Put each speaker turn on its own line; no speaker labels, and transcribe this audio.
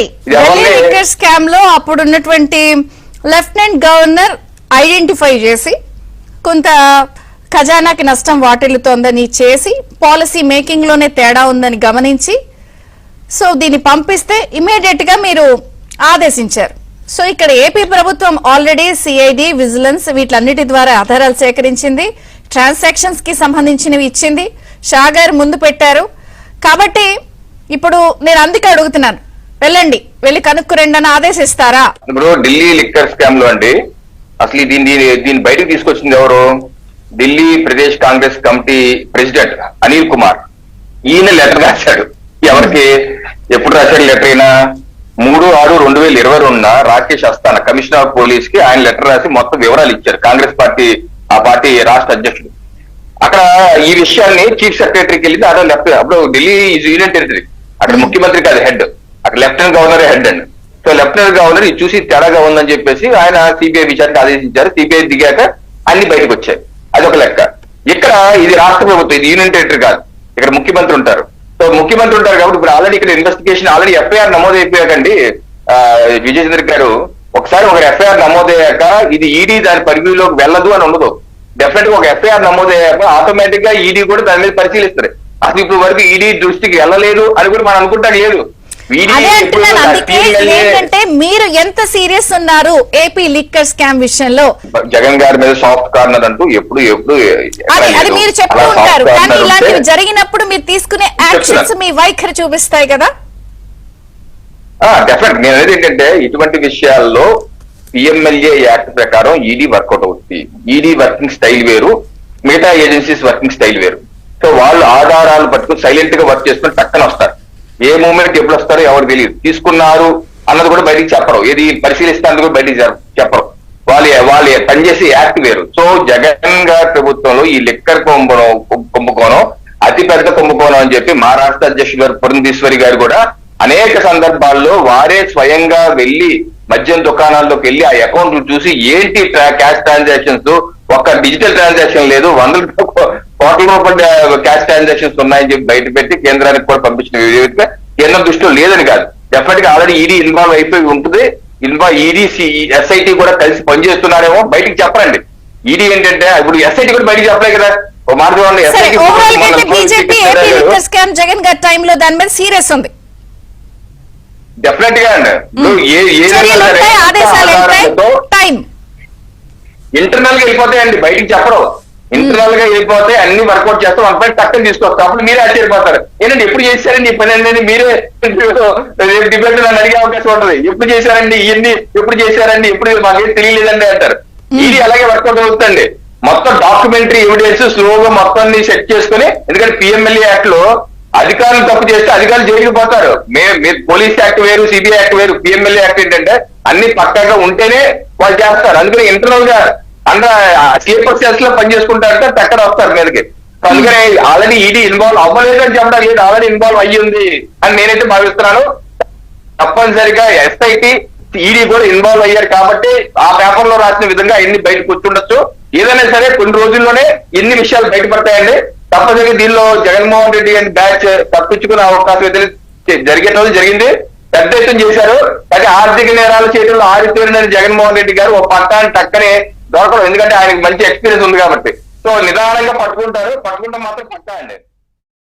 Liquor స్కామ్లో అప్పుడు ఉన్నటువంటి లెఫ్టినెంట్ గవర్నర్ ఐడెంటిఫై చేసి కొంత ఖజానాకి నష్టం వాటిల్లుతోందని చేసి పాలసీ మేకింగ్లోనే తేడా ఉందని గమనించి సో దీన్ని పంపిస్తే ఇమీడియట్గా మీరు ఆదేశించారు. సో ఇక్కడ ఏపీ ప్రభుత్వం ఆల్రెడీ సిఐడి విజిలెన్స్ వీటన్నిటి ద్వారా ఆధారాలు సేకరించింది ట్రాన్సాక్షన్స్కి సంబంధించినవి ఇచ్చింది షా గారు ముందు పెట్టారు. కాబట్టి ఇప్పుడు నేను అందుకే అడుగుతున్నాను వెళ్ళండి. వెళ్ళి కనుక్కురండి అని ఆదేశిస్తారా?
ఇప్పుడు ఢిల్లీ లిక్కర్ స్కామ్లో అండి. అసలు దీన్ని దీన్ని- బయటకు తీసుకొచ్చింది ఎవరు? Delhi Pradesh Congress committee president Anil Kumar. ఈయన లెటర్ రాశాడు. ఎవరికి? ఎప్పుడు రాశాడు లెటర్ అయినా మూడు ఆరు రెండు వేల ఇరవై రెండున రాకేష్ అస్థానా కమిషనర్ ఆఫ్ పోలీస్కి ఆయన లెటర్ రాసి మొత్తం వివరాలు ఇచ్చారు. కాంగ్రెస్ పార్టీ ఆ పార్టీ రాష్ట్ర అధ్యక్షుడు. అక్కడ ఈ విషయాన్ని చీఫ్ సెక్రటరీకి వెళ్ళింది అక్కడ లెఫ్ట్ అప్పుడు ఢిల్లీ ఈజ్ యూనియన్ టెరిటరీ. అక్కడ ముఖ్యమంత్రి కాదు హెడ్. లెఫ్టినెంట్ గవర్నర్ హెడ్ అండి. సో లెఫ్టినెంట్ గవర్నర్ ఇది చూసి తేడాగా ఉందని చెప్పేసి ఆయన సిబిఐ విచారణకు ఆదేశించారు. సిబిఐ దిగాక అన్ని బయటకు వచ్చాయి. అదొక లెక్క. ఇక్కడ ఇది రాష్ట్ర ప్రభుత్వం ఇది యూనియన్ టెరిటరీ కాదు. ఇక్కడ ముఖ్యమంత్రి ఉంటారు. సో ముఖ్యమంత్రి ఉంటారు కాబట్టి ఇప్పుడు ఆల్రెడీ ఇక్కడ ఇన్వెస్టిగేషన్ ఆల్రెడీ ఎఫ్ఐఆర్ నమోదు అయిపోయాకండి ఆ, విజయ్ గారు ఒకసారి ఒక ఎఫ్ఐఆర్ నమోదయ్యాక ఇది ఈడీ దాని పరిధిలోకి వెళ్ళదు అని ఉండదు. డెఫినెట్గా ఒక ఎఫ్ఐఆర్ నమోదయ్యాక ఆటోమేటిక్గా ఈడీ కూడా దాని మీద పరిశీలిస్తారు అసలు ఇప్పుడు వరకు ఈడీ దృష్టికి వెళ్ళలేదు అని కూడా మనం అనుకుంటాం లేదు.
అదే అంటున్నాను అందుకే ఏంటంటే మీరు ఎంత సీరియస్ ఉన్నారు ఏపీ లిక్కర్ స్కామ్ విషయంలో?
జగన్ గారి మీద సాఫ్ట్ కార్నర్ అంటూ ఎప్పుడు ఎప్పుడు
అది అది మీరు చెప్తూ ఉంటారు కానీ ఇలాంటివి జరిగినప్పుడు మీరు తీసుకునే యాక్షన్స్ మీ వైఖరి చూపిస్తాయి కదా?
డెఫినెట్ నేను అనేది ఏంటంటే ఇటువంటి విషయాల్లో పిఎంఎల్ఏ యాక్ట్ ప్రకారం ఈడీ వర్కౌట్ అవుతుంది. ఈడీ వర్కింగ్ స్టైల్ వేరు మిగతా ఏజెన్సీస్ వర్కింగ్ స్టైల్ వేరు. సో వాళ్ళు ఆధారాలు పట్టుకుని సైలెంట్గా వర్క్ చేసుకుని టక్కన వస్తారు. ఏ మూమెంట్ ఎప్పుడు వస్తారో ఎవరు తెలియదు. తీసుకున్నారు అన్నది కూడా బయటికి చెప్పరు. ఏది పరిశీలిస్తాను కూడా బయటికి చెప్పరు. వాళ్ళు వాళ్ళు పనిచేసే యాక్ట్ వేరు. సో జగన్ గారి ప్రభుత్వంలో ఈ లిక్కర్ కుంభకోణం కుంభకోణం అతి పెద్ద కుంభకోణం అని చెప్పి మహారాష్ట్ర అధ్యక్షుడు గారు పురంధీశ్వరి గారు కూడా అనేక సందర్భాల్లో వారే స్వయంగా వెళ్ళి మద్యం దుకాణాల్లోకి వెళ్ళి ఆ అకౌంట్లు చూసి ఏంటి క్యాష్ ట్రాన్సాక్షన్స్? ఒక్క డిజిటల్ ట్రాన్సాక్షన్ లేదు. వందల కోట్ల రూపాయల క్యాష్ ట్రాన్సాక్షన్స్ ఉన్నాయని చెప్పి బయట పెట్టి కేంద్రానికి కూడా పంపించిన విధంగా కేంద్రం దృష్టిలో లేదని కాదు. డెఫినెట్గా ఆల్రెడీ ఈడీ ఇన్వాల్వ్ అయిపోయి ఉంటుంది. ఇన్వాల్వ్ ఈడీ ఎస్ఐటి కూడా కలిసి పనిచేస్తున్నారేమో బయటికి చెప్పరండి. ఈడీ ఏంటంటే ఇప్పుడు ఎస్ఐటి కూడా బయటికి చెప్పలే కదా.
జగన్ గారి టైంలో దాని మీద సీరియస్ ఉంది.
డెఫినెట్గా అండి. ఇంటర్నల్గా వెళ్ళిపోతాయండి బయటికి చెప్పరు ఇంటర్నల్గా వెళ్ళిపోతే అన్ని వర్కౌట్ చేస్తాం వన్ పాయింట్ టక్కన తీసుకొస్తాం. అప్పుడు మీరే ఆశ్చర్యపోతారు. ఏంటంటే ఎప్పుడు చేశారండి ఈ పని అనేది మీరే డిబేట్ నన్ను అడిగే అవకాశం ఉంటది. ఎప్పుడు చేశారండి ఇవన్నీ ఎప్పుడు చేశారండి ఎప్పుడు మాకేం తెలియలేదండి అంటారు. ఇది అలాగే వర్కౌట్ అవుతుందండి. మొత్తం డాక్యుమెంటరీ ఎవిడెన్స్ స్లోగా మొత్తాన్ని సెట్ చేసుకుని ఎందుకంటే పిఎంఎల్ఏ యాక్ట్లో అధికారులు తప్పు చేస్తే అధికారులు జైలుకి పోతారు. మే పోలీస్ యాక్ట్ వేరు సిబిఐ యాక్ట్ వేరు పిఎంఎల్ఏ యాక్ట్ ఏంటంటే అన్ని పక్కాగా ఉంటేనే వాళ్ళు చేస్తారు. అందుకని ఇంటర్నల్గా అండర్ స్లీపర్ సెల్స్లో పని చేసుకుంటారంటే టక్కన వస్తారు మీదకి. అందుకని ఆల్రెడీ ఈడీ ఇన్వాల్వ్ అవ్వలేదు అని చెప్పడం లేదు ఆల్రెడీ ఇన్వాల్వ్ అయ్యి ఉంది అని నేనైతే భావిస్తున్నాను. తప్పనిసరిగా ఎస్ఐటి ఈడీ కూడా ఇన్వాల్వ్ అయ్యారు కాబట్టి ఆ పేపర్లో రాసిన విధంగా ఎన్ని బయటకు వచ్చుండొచ్చు ఏదైనా సరే కొన్ని రోజుల్లోనే ఎన్ని విషయాలు బయటపడతాయండి. తప్పనిసరిగా దీనిలో జగన్మోహన్ రెడ్డి గారి బ్యాచ్ తప్పించుకునే అవకాశం అయితే జరిగే రోజు జరిగింది. పెద్ద ఎత్తున చేశారు. కానీ ఆర్థిక నేరాలు చేయడంలో ఆరితేరిన జగన్మోహన్ రెడ్డి గారు ఒక పట్టాన్ని టక్కనే దొరకడం ఎందుకంటే ఆయనకి మంచి ఎక్స్పీరియన్స్ ఉంది కాబట్టి. సో నిదానంగా పట్టుకుంటారు. పట్టుకుంటే మాత్రం పట్టా అండి.